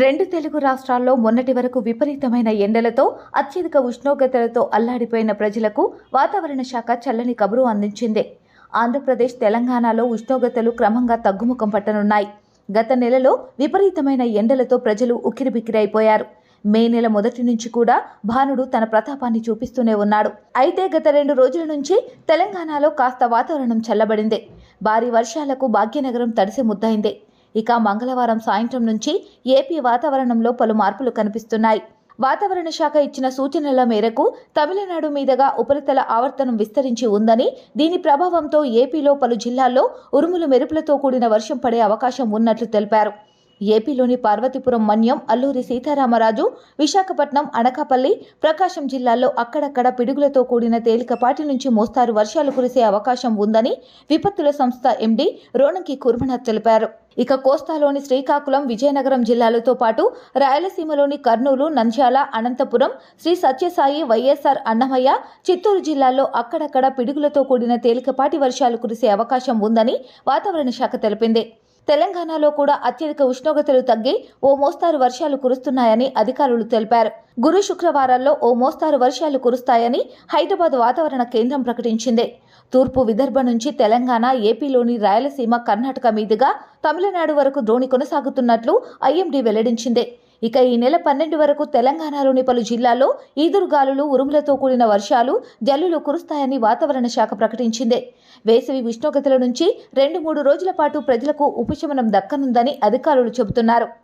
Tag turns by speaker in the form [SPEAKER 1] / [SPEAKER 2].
[SPEAKER 1] రెండు తెలుగు రాష్ట్రాల్లో మొన్నటి వరకు విపరీతమైన ఎండలతో అత్యధిక ఉష్ణోగ్రతలతో అల్లాడిపోయిన ప్రజలకు వాతావరణ శాఖ చల్లని కబురు అందించింది. ఆంధ్రప్రదేశ్ తెలంగాణలో ఉష్ణోగ్రతలు క్రమంగా తగ్గుముఖం పట్టనున్నాయి. గత నెలలో విపరీతమైన ఎండలతో ప్రజలు ఉక్కిరిబిక్కిరైపోయారు. మే నెల మొదటి నుంచి కూడా భానుడు తన ప్రతాపాన్ని చూపిస్తూనే ఉన్నాడు. అయితే గత రెండు రోజుల నుంచి తెలంగాణలో కాస్త వాతావరణం చల్లబడింది. భారీ వర్షాలకు భాగ్యనగరం తడిసి ముద్దైంది ఇక మంగళవారం సాయంత్రం నుంచి ఏపీ వాతావరణంలో పలు మార్పులు కనిపిస్తున్నాయి. వాతావరణ శాఖ ఇచ్చిన సూచనల మేరకు తమిళనాడు మీదుగా ఉపరితల ఆవర్తనం విస్తరించి ఉందని దీని ప్రభావంతో ఏపీలో పలు జిల్లాల్లో ఉరుములు మెరుపులతో కూడిన వర్షం పడే అవకాశం ఉన్నట్లు తెలిపారు. ఏపీలోని పార్వతీపురం మన్యం అల్లూరి సీతారామరాజు విశాఖపట్నం అనకాపల్లి ప్రకాశం జిల్లాల్లో అక్కడక్కడ పిడుగులతో కూడిన తేలికపాటి నుంచి మోస్తారు వర్షాలు కురిసే అవకాశం ఉందని విపత్తుల సంస్థ ఎండీ రోణంకి కుర్మనాథ్ తెలిపారు. ఇక కోస్తాలోని శ్రీకాకుళం విజయనగరం జిల్లాలతో పాటు రాయలసీమలోని కర్నూలు నంద్యాల అనంతపురం శ్రీ సత్యసాయి వైఎస్ఆర్ అన్నమయ్య చిత్తూరు జిల్లాల్లో అక్కడక్కడ పిడుగులతో కూడిన తేలికపాటి వర్షాలు కురిసే అవకాశం ఉందని వాతావరణ శాఖ తెలిపింది. తెలంగాణలో కూడా అత్యధిక ఉష్ణోగ్రతలు తగ్గి ఓ మోస్తారు వర్షాలు కురుస్తున్నాయని అధికారులు తెలిపారు. గురు శుక్రవారాల్లో ఓ మోస్తారు వర్షాలు కురుస్తాయని హైదరాబాద్ వాతావరణ కేంద్రం ప్రకటించింది. తూర్పు విదర్భ నుంచి తెలంగాణ ఏపీలోని రాయలసీమ కర్ణాటక మీదుగా తమిళనాడు వరకు ద్రోణి కొనసాగుతున్నట్లు ఐఎండీ వెల్లడించింది. ఇక ఈ నెల పన్నెండు వరకు తెలంగాణలోని పలు జిల్లాల్లో ఈదురుగాలులు ఉరుములతో కూడిన వర్షాలు జల్లులు కురుస్తాయని వాతావరణ శాఖ ప్రకటించింది. వేసవి ఉష్ణోగ్రతల నుంచి రెండు మూడు రోజుల పాటు ప్రజలకు ఉపశమనం దక్కనుందని అధికారులు చెబుతున్నారు.